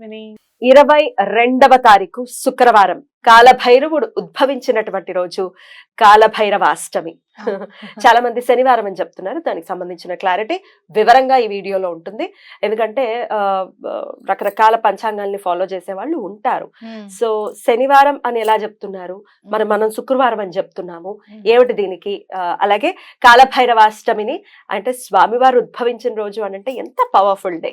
పద్మిని ఇరవై రెండవ తారీఖు శుక్రవారం. కాలభైరవుడు ఉద్భవించినటువంటి రోజు కాలభైరవ అష్టమి చాలా మంది శనివారం అని చెప్తున్నారు. దానికి సంబంధించిన క్లారిటీ వివరంగా ఈ వీడియోలో ఉంటుంది. ఎందుకంటే రకరకాల పంచాంగాల్ని ఫాలో చేసే వాళ్ళు ఉంటారు. సో శనివారం అని ఎలా చెప్తున్నారు? మరి మనం శుక్రవారం అని చెప్తున్నాము. ఏమిటి దీనికి? అలాగే కాలభైరవాష్టమిని అంటే స్వామివారు ఉద్భవించిన రోజు అని అంటే ఎంత పవర్ఫుల్ డే.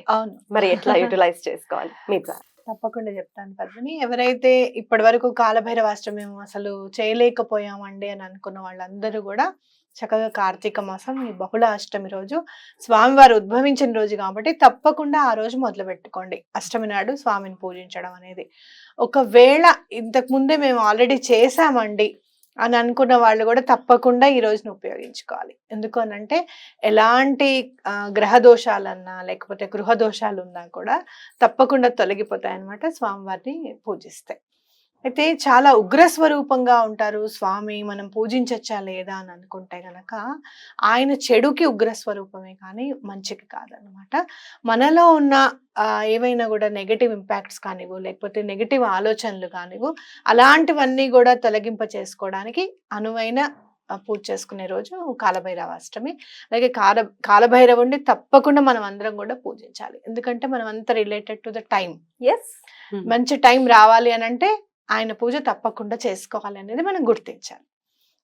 మరి ఎట్లా యూటిలైజ్ చేసుకోవాలి? మీ ద్వారా. తప్పకుండా చెప్తాను పద్మని ఎవరైతే ఇప్పటి వరకు కాలభైరవాష్టమి మేము అసలు చేయలేకపోయామండి అని అనుకున్న వాళ్ళందరూ కూడా చక్కగా కార్తీక మాసం ఈ బహుళ అష్టమి రోజు స్వామివారు ఉద్భవించిన రోజు కాబట్టి తప్పకుండా ఆ రోజు మొదలు పెట్టుకోండి అష్టమి నాడు స్వామిని పూజించడం అనేది. ఒకవేళ ఇంతకు ముందే మేము ఆల్రెడీ చేశామండి అని అనుకున్న వాళ్ళు కూడా తప్పకుండా ఈ రోజును ఉపయోగించుకోవాలి. ఎందుకు అనంటే ఎలాంటి గ్రహ దోషాలన్నా లేకపోతే గృహ దోషాలు ఉన్నా కూడా తప్పకుండా తొలగిపోతాయి అన్నమాట స్వామివారిని పూజిస్తే. అయితే చాలా ఉగ్ర స్వరూపంగా ఉంటారు. స్వామి మనం పూజించచ్చా లేదా అని అనుకుంటే గనక ఆయన చెడుకి ఉగ్ర స్వరూపమే కానీ మంచికి కాదనమాట మనలో ఉన్న ఏవైనా కూడా నెగటివ్ ఇంపాక్ట్స్ కానివ్వు లేకపోతే నెగటివ్ ఆలోచనలు కానివ్వు అలాంటివన్నీ కూడా తొలగింప చేసుకోవడానికి అనువైన పూజ చేసుకునే రోజు కాలభైరవాష్టమి. అలాగే కాల కాలభైరవుడిని తప్పకుండా మనం అందరం కూడా పూజించాలి. ఎందుకంటే మనం అంతా రిలేటెడ్ టు ద టైం ఎస్ మంచి టైం రావాలి అని అంటే ఆయన పూజ తప్పకుండా చేసుకోవాలి అనేది మనం గుర్తించాలి.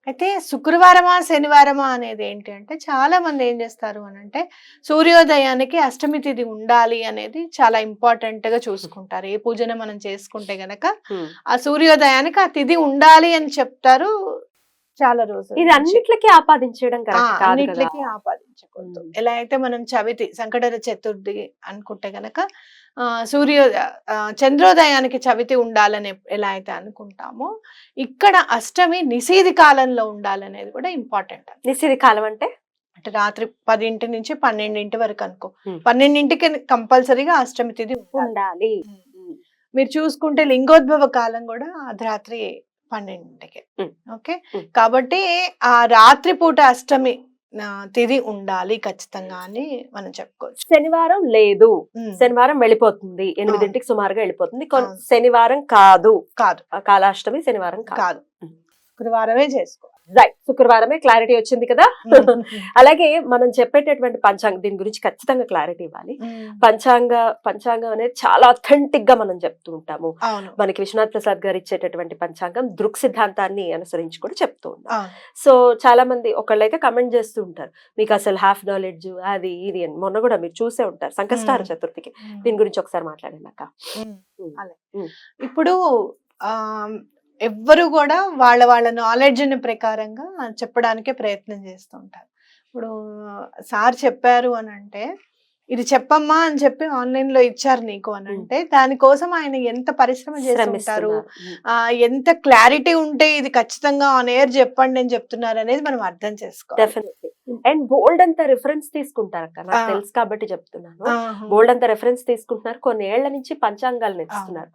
అయితే శుక్రవారమా శనివారమా అనేది ఏంటి అంటే చాలా మంది ఏం చేస్తారు అని అంటే సూర్యోదయానికి అష్టమి తిథి ఉండాలి అనేది చాలా ఇంపార్టెంట్గా చూసుకుంటారు. ఏ పూజను మనం చేసుకుంటే గనక ఆ సూర్యోదయానికి ఆ తిథి ఉండాలి అని చెప్తారు చాలా రోజులు ఇది అన్నిట్లకి ఆపాదించడం అన్నిట్లకి ఆపాదించకూడదు. ఎలా అయితే మనం చవితి సంకటర చతుర్థి అనుకుంటే గనక ఆ, సూర్యో ఆ, చంద్రోదయానికి చవితి ఉండాలని ఎలా అయితే అనుకుంటామో ఇక్కడ అష్టమి నిషేధి కాలంలో ఉండాలనేది కూడా ఇంపార్టెంట్ నిశ్చిత కాలం అంటే అంటే రాత్రి పదింటి నుంచి పన్నెండింటి వరకు అనుకో. పన్నెండింటికి కంపల్సరీగా అష్టమి తిథి ఉండాలి. మీరు చూసుకుంటే లింగోద్భవ కాలం కూడా అర్ధరాత్రి పన్నెండింటికి. ఓకే. కాబట్టి ఆ రాత్రి పూట అష్టమి తిథి ఉండాలి ఖచ్చితంగా అని మనం చెప్పుకోవచ్చు. శనివారం లేదు. శనివారం వెళ్ళిపోతుంది. ఎనిమిదింటికి సుమారుగా వెళ్ళిపోతుంది. శనివారం కాదు. కాదు. ఆ కాలాష్టమి శనివారం కాదు. కాదు. ఉమ్. రైట్ శుక్రవారమే క్లారిటీ వచ్చింది కదా? అలాగే మనం చెప్పేటటువంటి పంచాంగం దీని గురించి ఖచ్చితంగా క్లారిటీ ఇవ్వాలి. పంచాంగ పంచాంగం అనేది చాలా అథెంటిక్గా మనం చెప్తూ ఉంటాము. మనకి విశ్వనాథ్ ప్రసాద్ గారు ఇచ్చేటటువంటి పంచాంగం దృక్ సిద్ధాంతాన్ని అనుసరించి కూడా చెప్తూ ఉంటాం. సో చాలా మంది ఒకళ్ళైతే కమెంట్ చేస్తూ ఉంటారు. మీకు అసలు హాఫ్ నాలెడ్జ్ అది ఇది అని. మొన్న కూడా మీరు చూసే ఉంటారు సంకష్టార. చతుర్థికి. దీని గురించి ఒకసారి మాట్లాడండి అక్క. ఉమ్. ఇప్పుడు ఆ ఎవ్వరు కూడా వాళ్ళ వాళ్ళ నాలెడ్జ్ ప్రకారంగా చెప్పడానికే ప్రయత్నం చేస్తూ ఉంటారు. ఇప్పుడు సార్ చెప్పారు అని అంటే ఇది చెప్పమ్మా అని చెప్పి ఆన్లైన్లో ఇచ్చారు నీకు అని అంటే దానికోసం ఆయన ఎంత పరిశ్రమ చేస్తుంటారు ఎంత క్లారిటీ ఉంటే ఇది ఖచ్చితంగా ఆన్ ఎయిర్ చెప్పండి అని చెప్తున్నారు అనేది మనం అర్థం చేసుకోవాలి. అండ్ బోల్డ్ అంత రిఫరెన్స్ తీసుకుంటారు అక్క నాకు. తెలుసు కాబట్టి చెప్తున్నాను. బోల్డ్ అంత రిఫరెన్స్ తీసుకుంటున్నారు కొన్ని ఏళ్ళ నుంచి పంచాంగాలు ఇస్తున్నారు.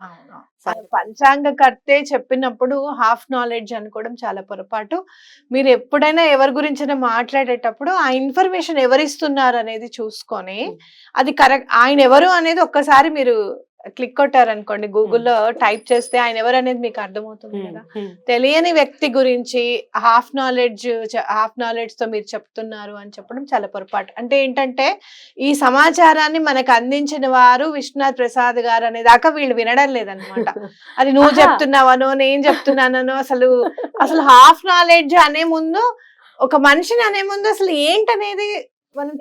ఆ పంచాంగ కర్తే చెప్పినప్పుడు హాఫ్ నాలెడ్జ్ అనుకోవడం చాలా పొరపాటు మీరు ఎప్పుడైనా ఎవరి గురించి మాట్లాడేటప్పుడు ఆ ఇన్ఫర్మేషన్ ఎవరిస్తున్నారు అనేది చూసుకొని Hmm. అది కరెక్ట్ ఆయన ఎవరు అనేది ఒక్కసారి మీరు క్లిక్ కొట్టారు అనుకోండి గూగుల్లో టైప్ చేస్తే ఆయన ఎవరు అనేది మీకు అర్థమవుతుంది ఉమ్. కదా ఉమ్. తెలియని వ్యక్తి గురించి హాఫ్ నాలెడ్జ్ హాఫ్ నాలెడ్జ్తో మీరు చెప్తున్నారు అని చెప్పడం చాలా పొరపాటు అంటే ఏంటంటే ఈ సమాచారాన్ని మనకు అందించిన వారు విశ్వనాథ్ ప్రసాద్ గారు అనే దాకా వీళ్ళు వినడం లేదనమాట అది నువ్వు. చెప్తున్నావనో నేను చెప్తున్నానో అసలు అసలు హాఫ్ నాలెడ్జ్ అనే ముందు ఒక మనిషిని అనే ముందు అసలు ఏంటనేది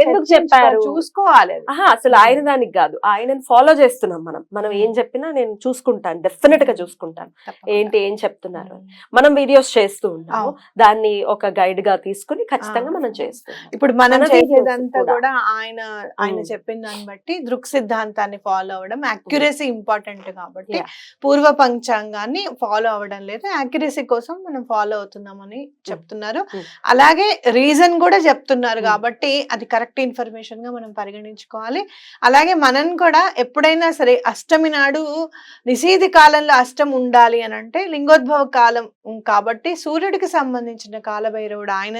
ఎందుకు చెప్పారు? చూసుకోవాలి అసలు ఆయన దానికి కాదు ఆయనని ఫాలో చేస్తున్నాం మనం మనం ఏం చెప్పినా నేను చూసుకుంటాను డెఫినెట్గా చూసుకుంటాను. ఏంటి ఏం చెప్తున్నారు ఉమ్. మనం వీడియోస్ చేస్తూ అవును. దాన్ని ఒక గైడ్గా తీసుకుని ఖచ్చితంగా. మనం చేస్తున్నాం ఇప్పుడు మనం చేసేదంతా కూడా. ఆయన ఆయన. చెప్పిన దాన్ని బట్టి దృక్ సిద్ధాంతాన్ని ఫాలో అవ్వడం అక్యురసీ ఇంపార్టెంట్ కాబట్టి. పూర్వ పంచాంగాన్ని ఫాలో అవ్వడం లేదు అక్యురసీ కోసం మనం ఫాలో అవుతున్నామని చెప్తున్నారు. అలాగే రీజన్ కూడా చెప్తున్నారు. కాబట్టి అది కరెక్ట్ ఇన్ఫర్మేషన్గా మనం పరిగణించుకోవాలి. అలాగే మనం కూడా ఎప్పుడైనా సరే అష్టమి నాడు నిషేధి కాలంలో అష్టం ఉండాలి అని అంటే లింగోద్భవ కాలం కాబట్టి సూర్యుడికి సంబంధించిన కాలభైరవుడు ఆయన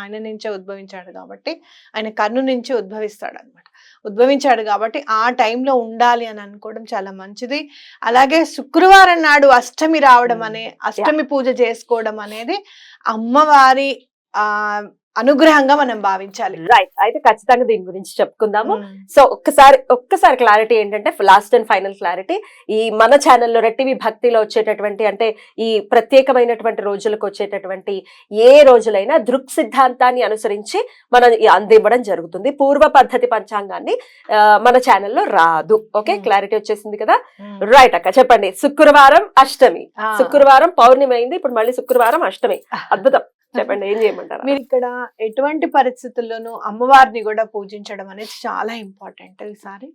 ఆయన నుంచే ఉద్భవించాడు కాబట్టి ఆయన కన్ను నుంచి ఉద్భవిస్తాడు అనమాట ఉద్భవించాడు కాబట్టి ఆ టైంలో ఉండాలి అని అనుకోవడం చాలా మంచిది. అలాగే శుక్రవారం నాడు అష్టమి రావడం. అనే అష్టమి పూజ చేసుకోవడం అనేది అమ్మవారి ఆ అనుగ్రహంగా మనం భావించాలి. రైట్ అయితే ఖచ్చితంగా దీని గురించి చెప్పుకుందాము. సో ఒక్కసారి ఒక్కసారి క్లారిటీ ఏంటంటే లాస్ట్ అండ్ ఫైనల్ క్లారిటీ ఈ మన ఛానల్లో రెట్టివి భక్తిలో వచ్చేటటువంటి అంటే ఈ ప్రత్యేకమైనటువంటి రోజులకు వచ్చేటటువంటి ఏ రోజులైనా దృక్ సిద్ధాంతాన్ని అనుసరించి మనం అందివ్వడం జరుగుతుంది. పూర్వ పద్ధతి పంచాంగాన్ని మన ఛానల్లో రాదు. Okay Hmm. క్లారిటీ వచ్చేసింది కదా. రైట్ అక్క. చెప్పండి. శుక్రవారం అష్టమి. శుక్రవారం పౌర్ణమి అయింది. ఇప్పుడు మళ్ళీ శుక్రవారం అష్టమి. అద్భుతం. చెప్పండి ఏం చేయమంటారు మీరు ఇక్కడ ఎటువంటి పరిస్థితుల్లోనూ అమ్మవారిని కూడా పూజించడం అనేది చాలా ఇంపార్టెంట్ ఈసారి.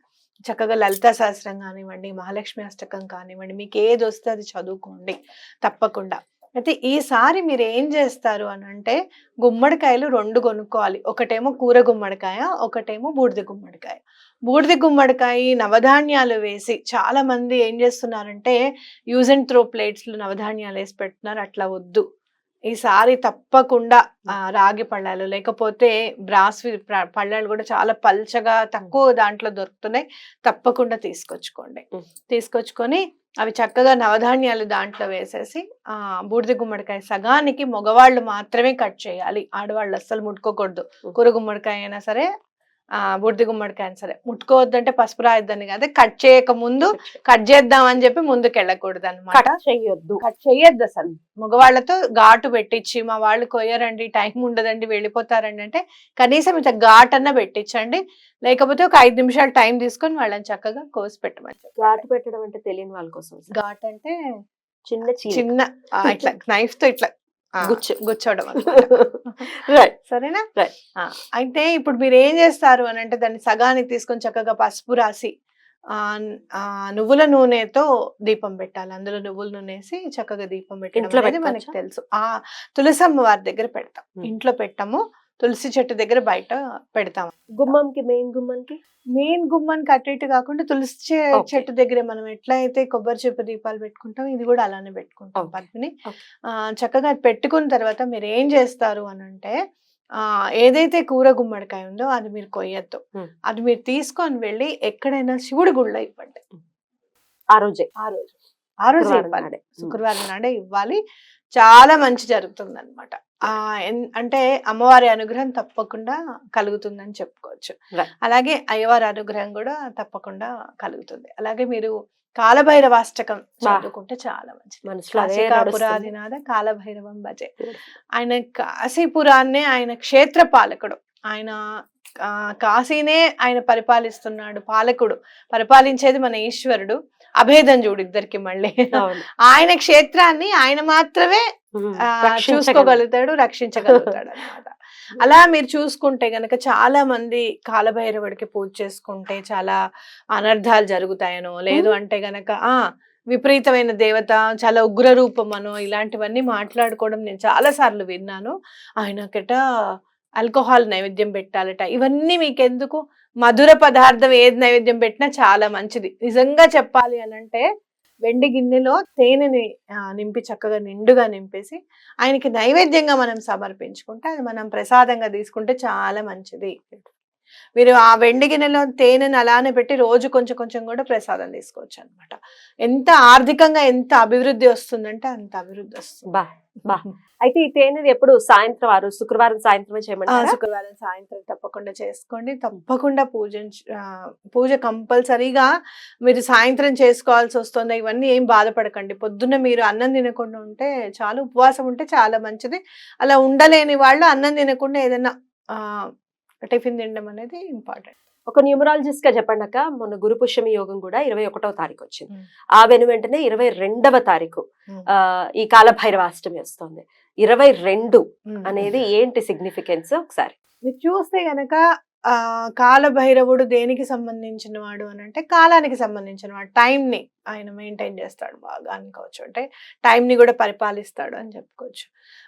చక్కగా లలితా శాస్త్రం కానివ్వండి మహాలక్ష్మి అష్టకం కానివ్వండి మీకు ఏది వస్తే అది చదువుకోండి తప్పకుండా. అయితే ఈసారి మీరు ఏం చేస్తారు అని అంటే గుమ్మడికాయలు రెండు కొనుక్కోవాలి. ఒకటేమో కూర గుమ్మడికాయ ఒకటేమో బూడిద గుమ్మడికాయ. బూడిద గుమ్మడికాయ నవధాన్యాలు వేసి చాలా మంది ఏం చేస్తున్నారంటే యూజ్ అండ్ త్రో ప్లేట్స్లో నవధాన్యాలు వేసి పెడుతున్నారు. అట్లా వద్దు. ఈసారి తప్పకుండా రాగి పళ్ళాలు లేకపోతే బ్రాస్ పళ్ళాలు కూడా చాలా పల్చగా తక్కువ దాంట్లో దొరుకుతున్నాయి. తప్పకుండా తీసుకొచ్చుకోండి. తీసుకొచ్చుకొని అవి చక్కగా నవధాన్యాలు దాంట్లో వేసేసి ఆ బూడిద గుమ్మడికాయ సగానికి మగవాళ్ళు మాత్రమే కట్ చేయాలి. ఆడవాళ్ళు అస్సలు ముట్టుకోకూడదు. కూర గుమ్మడికాయ అయినా సరే బూడిద గుమ్మడికాయ అయినా సరే ముట్టుకోవద్దంటే పసుపు రాయొద్దని కదా కట్ చేయక ముందు కట్ చేద్దాం అని చెప్పి ముందుకు వెళ్ళకూడదు అనమాట కట్ చెయ్యొద్దు కట్ చేయొద్దు అసలు మగవాళ్ళతో ఘాటు పెట్టించి మా వాళ్ళు కొయ్యరండి టైం ఉండదండి వెళ్ళిపోతారండి అంటే కనీసం ఇంత ఘాట్ అన్న పెట్టించండి. లేకపోతే ఒక ఐదు నిమిషాలు టైం తీసుకొని వాళ్ళని చక్కగా కోసి పెట్టమని. ఘాటు పెట్టడం అంటే తెలియని వాళ్ళ కోసం ఘాట్ అంటే చిన్న చిన్న ఇట్లా నైఫ్తో ఇట్లా గుచ్చు. రైట్ సరేనా. ఆ, అయితే ఇప్పుడు మీరు ఏం చేస్తారు అని అంటే దాన్ని సగానికి తీసుకొని చక్కగా పసుపు రాసి నువ్వుల నూనెతో దీపం పెట్టాలి అందులో నువ్వుల నూనె వేసి చక్కగా దీపం పెట్టడం మనకి? తెలుసు ఆ తులసమ్మ వారి దగ్గర పెడతాం. ఇంట్లో పెట్టాము తులసి చెట్టు దగ్గర బయట పెడతాం. గుమ్మంకి మెయిన్ గుమ్మంకి? మెయిన్ గుమ్మానికి అటు ఇటు కాకుండా తులసి. చెట్టు దగ్గర మనం ఎట్లా అయితే కొబ్బరి చెప్పు దీపాలు పెట్టుకుంటాం ఇది కూడా అలానే పెట్టుకుంటాం. పద్మిని. చక్కగా అది పెట్టుకున్న తర్వాత మీరు ఏం చేస్తారు అని అంటే ఆ ఏదైతే కూర గుమ్మడికాయ ఉందో అది మీరు కొయ్యొద్దు. అది మీరు తీసుకొని వెళ్ళి ఎక్కడైనా శివుడి గుళ్ళో ఇవ్వండి. ఆ రోజే. ఆ రోజు. ఆ రోజు ఇవ్వాలి. శుక్రవారం నాడే ఇవ్వాలి. చాలా మంచి జరుగుతుంది అనమాట ఆ అంటే అమ్మవారి అనుగ్రహం తప్పకుండా కలుగుతుందని చెప్పుకోవచ్చు. అలాగే అయ్యవారి అనుగ్రహం కూడా తప్పకుండా కలుగుతుంది అలాగే మీరు కాలభైరవాష్టకం చదువుకుంటే చాలా మంచిది. పురాదినాథ కాలభైరవం భజే. ఆయన కాశీపురాన్నే ఆయన క్షేత్ర పాలకుడు ఆయన కాశీనే ఆయన పరిపాలిస్తున్నాడు పాలకుడు పరిపాలించేది మన ఈశ్వరుడు అభేదం చూడు ఇద్దరికి మళ్ళీ. ఆయన క్షేత్రాన్ని ఆయన మాత్రమే. చూసుకోగలుగుతాడు రక్షించగలుగుతాడు అలా మీరు చూసుకుంటే గనక చాలా మంది కాలభైరవుడికి పూజ చేసుకుంటే చాలా అనర్థాలు జరుగుతాయనో లేదు అంటే గనక ఆ విపరీతమైన దేవత చాలా ఉగ్ర రూపమనో ఇలాంటివన్నీ మాట్లాడుకోవడం నేను చాలా సార్లు విన్నాను. ఆయనకట ఆల్కహాల్ నైవేద్యం పెట్టాలట. ఇవన్నీ మీకెందుకు? మధుర పదార్థం ఏది నైవేద్యం పెట్టినా చాలా మంచిది. నిజంగా చెప్పాలి అని అంటే వెండి గిన్నెలో తేనెని నింపి చక్కగా నిండుగా నింపేసి ఆయనకి నైవేద్యంగా మనం సమర్పించుకుంటే అది మనం ప్రసాదంగా తీసుకుంటే చాలా మంచిది. మీరు ఆ వెండి గిన్నెలో తేనెని అలానే పెట్టి రోజు కొంచెం కొంచెం కూడా ప్రసాదం తీసుకోవచ్చు అన్నమాట. ఎంత ఆర్థికంగా ఎంత అభివృద్ధి వస్తుందంటే అంత అభివృద్ధి వస్తుంది. బా బా. అయితే ఈ తేనెది ఎప్పుడు సాయంత్రం రోజు శుక్రవారం సాయంత్రమే చేయమంటారా? శుక్రవారం సాయంత్రం తప్పకుండా చేసుకోండి. తప్పకుండా పూజ పూజ కంపల్సరీగా మీరు సాయంత్రం చేసుకోవాల్సి వస్తుంది. ఇవన్నీ ఏం బాధపడకండి. పొద్దున్న మీరు అన్నం తినకుండా ఉంటే చాలు ఉపవాసం ఉంటే చాలా మంచిది. అలా ఉండలేని వాళ్ళు అన్నం తినకుండా ఏదైనా ఆ టిఫిన్ తినడం అనేది ఇంపార్టెంట్. ఒక న్యూమరాలజిస్ట్గా చెప్పండి అక్క మొన్న గురు పుష్యమి యోగం కూడా ఇరవై ఒకటో తారీఖు వచ్చింది. ఆ వెను వెంటనే ఇరవై రెండవ తారీఖు. ఆ ఈ కాలభైరవాష్టమి వస్తుంది. ఇరవై రెండు అనేది ఏంటి సిగ్నిఫికెన్స్ ఒకసారి? మీరు చూస్తే గనక కాలభైరవుడు దేనికి సంబంధించిన వాడు అని అంటే కాలానికి సంబంధించిన వాడు Time ని ఆయన మెయింటైన్ చేస్తాడు బాగా అనుకోవచ్చు. అంటే time ని కూడా పరిపాలిస్తాడు అని చెప్పుకోవచ్చు.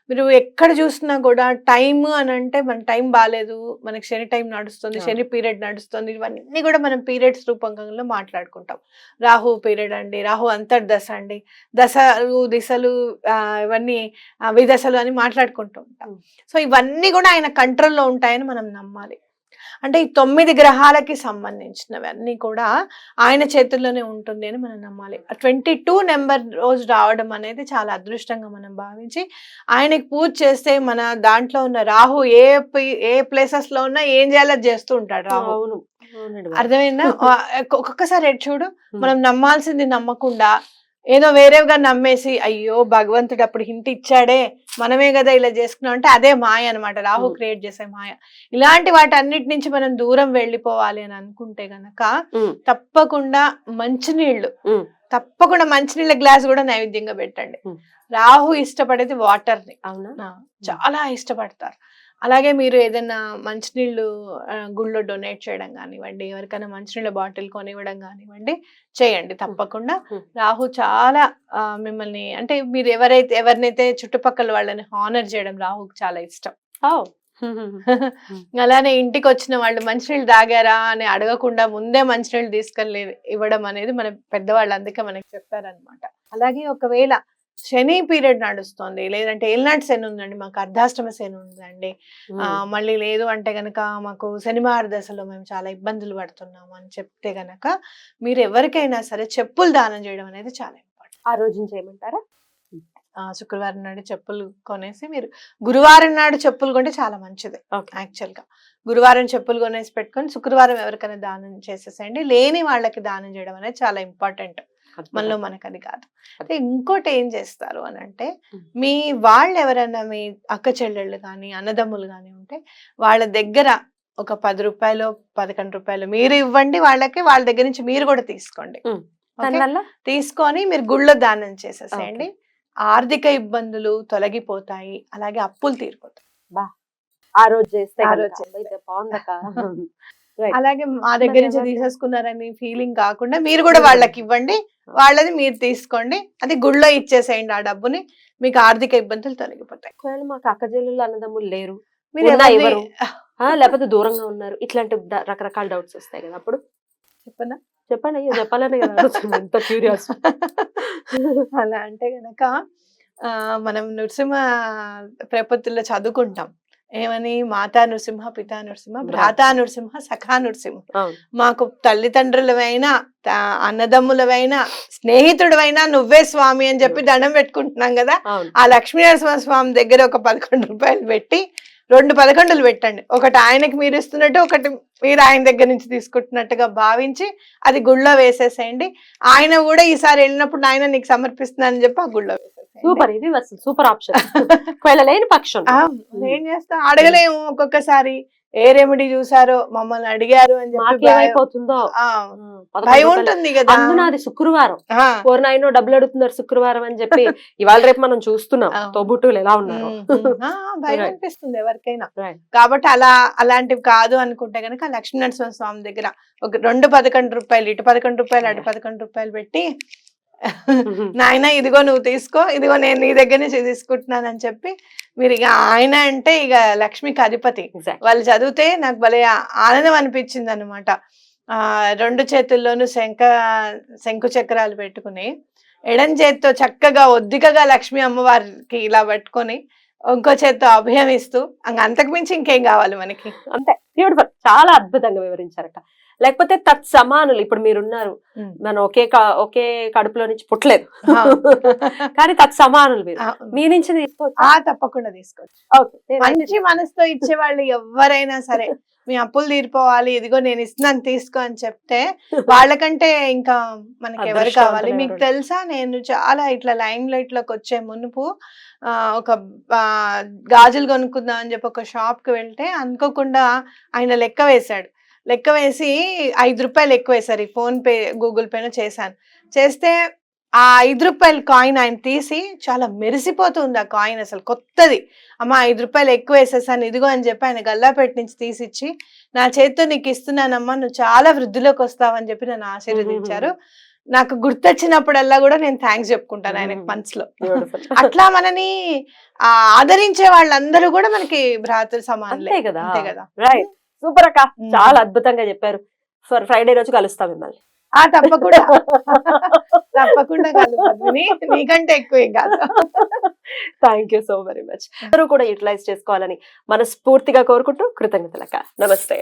మీరు ఎక్కడ చూసినా కూడా టైం అని అంటే మన టైం బాగాలేదు మనకి శని టైం నడుస్తుంది. శని పీరియడ్ నడుస్తుంది ఇవన్నీ కూడా మనం పీరియడ్స్ రూపకంలో మాట్లాడుకుంటాం. రాహు పీరియడ్ అండి రాహు అంతర్దశ అండి దశలు దిశలు ఇవన్నీ విదశలు అని మాట్లాడుకుంటూ ఉంటాం. సో ఇవన్నీ కూడా ఆయన కంట్రోల్లో ఉంటాయని మనం నమ్మాలి. అంటే ఈ తొమ్మిది గ్రహాలకి సంబంధించినవి అన్నీ కూడా ఆయన చేతుల్లోనే ఉంటుంది అని మనం నమ్మాలి ట్వంటీ టూ నెంబర్ రోజు రావడం అనేది చాలా అదృష్టంగా మనం భావించి ఆయనకి పూజ చేస్తే మన దాంట్లో ఉన్న రాహు ఏ ఏ ప్లేసెస్లో ఉన్నా ఏం చేయాలో చేస్తూ ఉంటాడు రాహు. అర్థమైందా ఒక్కొక్కసారి చూడు. మనం నమ్మాల్సింది నమ్మకుండా ఏదో వేరేగా నమ్మేసి అయ్యో భగవంతుడు అప్పుడు హింట్ ఇచ్చాడే మనమే కదా ఇలా చేసుకున్నాం. అంటే అదే మాయ అన్నమాట. రాహు. క్రియేట్ చేసే మాయ. ఇలాంటి వాటి అన్నిటి నుంచి మనం దూరం వెళ్ళిపోవాలి అని అనుకుంటే గనక తప్పకుండా మంచినీళ్ళు తప్పకుండా మంచినీళ్ళ గ్లాస్ కూడా నైవేద్యంగా పెట్టండి. రాహు ఇష్టపడేది వాటర్ని అవునా చాలా ఇష్టపడతారు. అలాగే మీరు ఏదైనా మంచినీళ్ళు గుళ్ళో డొనేట్ చేయడం కానివ్వండి ఎవరికైనా మంచినీళ్ళ బాటిల్ కొనివ్వడం కానివ్వండి చేయండి తప్పకుండా. రాహు చాలా మిమ్మల్ని అంటే మీరు ఎవరైతే ఎవరినైతే చుట్టుపక్కల వాళ్ళని హానర్ చేయడం రాహుకి చాలా ఇష్టం. అలానే ఇంటికి వచ్చిన వాళ్ళు మంచినీళ్ళు తాగారా అని అడగకుండా ముందే మంచినీళ్ళు తీసుకెళ్ళి ఇవ్వడం అనేది మన పెద్దవాళ్ళు అందుకే మనకి చెప్పారనమాట అలాగే ఒకవేళ శని పీరియడ్ నడుస్తుంది. లేదంటే ఏలినాటి శని ఉందండి మాకు అర్ధాష్టమ శని ఉందండి. ఆ, మళ్ళీ లేదు అంటే గనక మాకు శనివార దశలో మేము చాలా ఇబ్బందులు పడుతున్నాము అని చెప్తే గనక మీరు ఎవరికైనా సరే చెప్పులు దానం చేయడం అనేది చాలా ఇంపార్టెంట్. ఆ రోజు చేయమంటారా శుక్రవారం నాడు చెప్పులు కొనేసి మీరు గురువారం నాడు చెప్పులు కొంటే చాలా మంచిది ఓకే. యాక్చువల్గా గురువారం చెప్పులు కొనేసి పెట్టుకొని శుక్రవారం ఎవరికైనా దానం చేసేసేయండి. లేని వాళ్ళకి దానం చేయడం అనేది చాలా ఇంపార్టెంట్. మనలో మనకు అది కాదు. అయితే ఇంకోటి ఏం చేస్తారు అని అంటే. మీ వాళ్ళు ఎవరైనా మీ అక్క చెల్లెళ్ళు కానీ అన్నదమ్ములు కానీ ఉంటే వాళ్ళ దగ్గర ఒక పది రూపాయలు పదకొండు రూపాయలు మీరు ఇవ్వండి వాళ్ళకి వాళ్ళ దగ్గర నుంచి మీరు కూడా తీసుకోండి. తీసుకొని మీరు గుళ్ళో దానం చేసేసేయండి. ఆర్థిక ఇబ్బందులు తొలగిపోతాయి. అలాగే అప్పులు తీరిపోతాయి. ఆ రోజు చేస్తే ఆ. రోజు అలాగే మా దగ్గర నుంచి తీసేసుకున్నారని ఫీలింగ్ కాకుండా మీరు కూడా. వాళ్ళకి ఇవ్వండి. వాళ్ళది మీరు తీసుకోండి. అది గుళ్ళో ఇచ్చేసేయండి ఆ డబ్బుని. మీకు ఆర్థిక ఇబ్బందులు తొలగిపోతాయి. ఒకవేళ మాకు అక్క చెల్లెళ్ళు అన్నదమ్ములు లేరు మీరు ఎవరు? లేకపోతే దూరంగా ఉన్నారు ఇట్లాంటి రకరకాల డౌట్స్ వస్తాయి కదా అప్పుడు. చెప్పనా? చెప్పండి అయ్యో చెప్పాలనే కదా. ఎంత క్యూరియాస్ అలా అంటే గనక ఆ, మనం నృసింహ ప్రపత్తుల్లో చదువుకుంటాం. ఏమని? మాతా నృసింహ పితా నృసింహ భ్రాతా నృసింహ సఖా నృసింహ. మాకు తల్లిదండ్రులవైనా అన్నదమ్ములవైనా స్నేహితుడవైనా నువ్వే స్వామి అని చెప్పి దండం పెట్టుకుంటున్నాం కదా. ఆ లక్ష్మీనరసింహ స్వామి దగ్గర ఒక పదకొండు రూపాయలు పెట్టి రెండు పదకొండులు పెట్టండి. ఒకటి ఆయనకి మీరు ఇస్తున్నట్టు ఒకటి మీరు ఆయన దగ్గర నుంచి తీసుకుంటున్నట్టుగా భావించి అది గుళ్ళో వేసేసేయండి. ఆయన కూడా ఈసారి వెళ్ళినప్పుడు ఆయన నీకు సమర్పిస్తున్నానని చెప్పి ఆ గుళ్ళో సూపర్ ఇది అసలు సూపర్ ఆప్షన్. ఒకవేళ లేని పక్షం. ఏం చేస్తా? అడగలేము ఒక్కొక్కసారి. ఏ రెమెడీ చూసారో మమ్మల్ని అడిగారు అని చెప్పి భయం. ఉంటుంది కదా. అందున అది శుక్రవారం. ఆ, పూర్ణాయినో డబ్బులు అడుగుతున్నారు శుక్రవారం అని చెప్పి ఇవాళ రేపు మనం చూస్తున్నాం. తోబుట్టులు ఎలా ఉన్నారు. భయం. అనిపిస్తుంది ఎవరికైనా. కాబట్టి అలా అలాంటివి కాదు అనుకుంటే గనక లక్ష్మీనరసింహ స్వామి దగ్గర ఒక రెండు పదకొండు రూపాయలు ఇటు పదకొండు రూపాయలు అటు పదకొండు రూపాయలు పెట్టి నాయన ఇదిగో నువ్వు తీసుకో ఇదిగో నేను నీ దగ్గర నుంచి తీసుకుంటున్నానని చెప్పి మీరు ఇక ఆయన అంటే ఇక లక్ష్మికి అధిపతి. వాళ్ళు చదివితే నాకు భలే ఆనందం అనిపించింది అనమాట ఆ రెండు చేతుల్లోనూ శంఖ శంకు చక్రాలు పెట్టుకుని ఎడం చేత్తో చక్కగా ఒద్దికగా లక్ష్మీ అమ్మవారికి ఇలా పట్టుకొని ఇంకో చేత్తో అభయం ఇస్తూ అంతకు మించి ఇంకేం కావాలి మనకి? అంతే. బ్యూటిఫుల్ చాలా అద్భుతంగా వివరించారట. లేకపోతే తత్ సమానులు ఇప్పుడు మీరున్నారు. మనం ఒకే ఒకే కడుపులో నుంచి పుట్టలేదు. కానీ తత్ సమానులు మీరు మీ నుంచి తీసుకోవచ్చు. తప్పకుండా తీసుకోవచ్చు. మంచి మనసుతో ఇచ్చే వాళ్ళు ఎవరైనా సరే మీ అప్పులు తీరిపోవాలి ఇదిగో నేను ఇస్తున్నాను తీసుకో అని చెప్తే వాళ్ళకంటే ఇంకా మనకి ఎవరు కావాలి? మీకు? తెలుసా? నేను చాలా ఇట్లా లైమ్ లైట్లోకి వచ్చే మునుపు ఆ, ఒక గాజులు కొనుక్కుందాం అని చెప్పి ఒక షాప్కి వెళ్తే అనుకోకుండా ఆయన లెక్క వేశాడు. లెక్క వేసి ఐదు రూపాయలు ఎక్కువ వేశారు. ఈ ఫోన్ పే గూగుల్ పేను చేశాను. చేస్తే ఆ ఐదు రూపాయల కాయిన్ ఆయన తీసి చాలా మెరిసిపోతుంది ఆ కాయిన్ అసలు కొత్తది. అమ్మ ఐదు రూపాయలు ఎక్కువ వేసేసాను ఇదిగో అని చెప్పి ఆయన గల్లాపేట నుంచి తీసిచ్చి నా చేతితో నీకు ఇస్తున్నానమ్మా నువ్వు చాలా వృద్ధిలోకి వస్తావని చెప్పి నన్ను ఆశీర్వదించారు. నాకు గుర్తొచ్చినప్పుడల్లా కూడా నేను థ్యాంక్స్ చెప్పుకుంటాను ఆయనకు. మనసులో. అట్లా మనని ఆదరించే వాళ్ళందరూ కూడా మనకి భ్రాతృ సమానులే. అంతే కదా. అంతే కదా. రైట్ సూపర్ అక్క. చాలా అద్భుతంగా చెప్పారు. ఫర్ ఫ్రైడే రోజు కలుస్తాం మిమ్మల్ని. ఆ తప్పకుండా. తప్పకుండా నీకంటే ఎక్కువ ఏం కాదు. Thank you so very much అందరూ కూడా యూటిలైజ్ చేసుకోవాలని మనస్ఫూర్తిగా కోరుకుంటూ కృతజ్ఞతలక్క నమస్తే.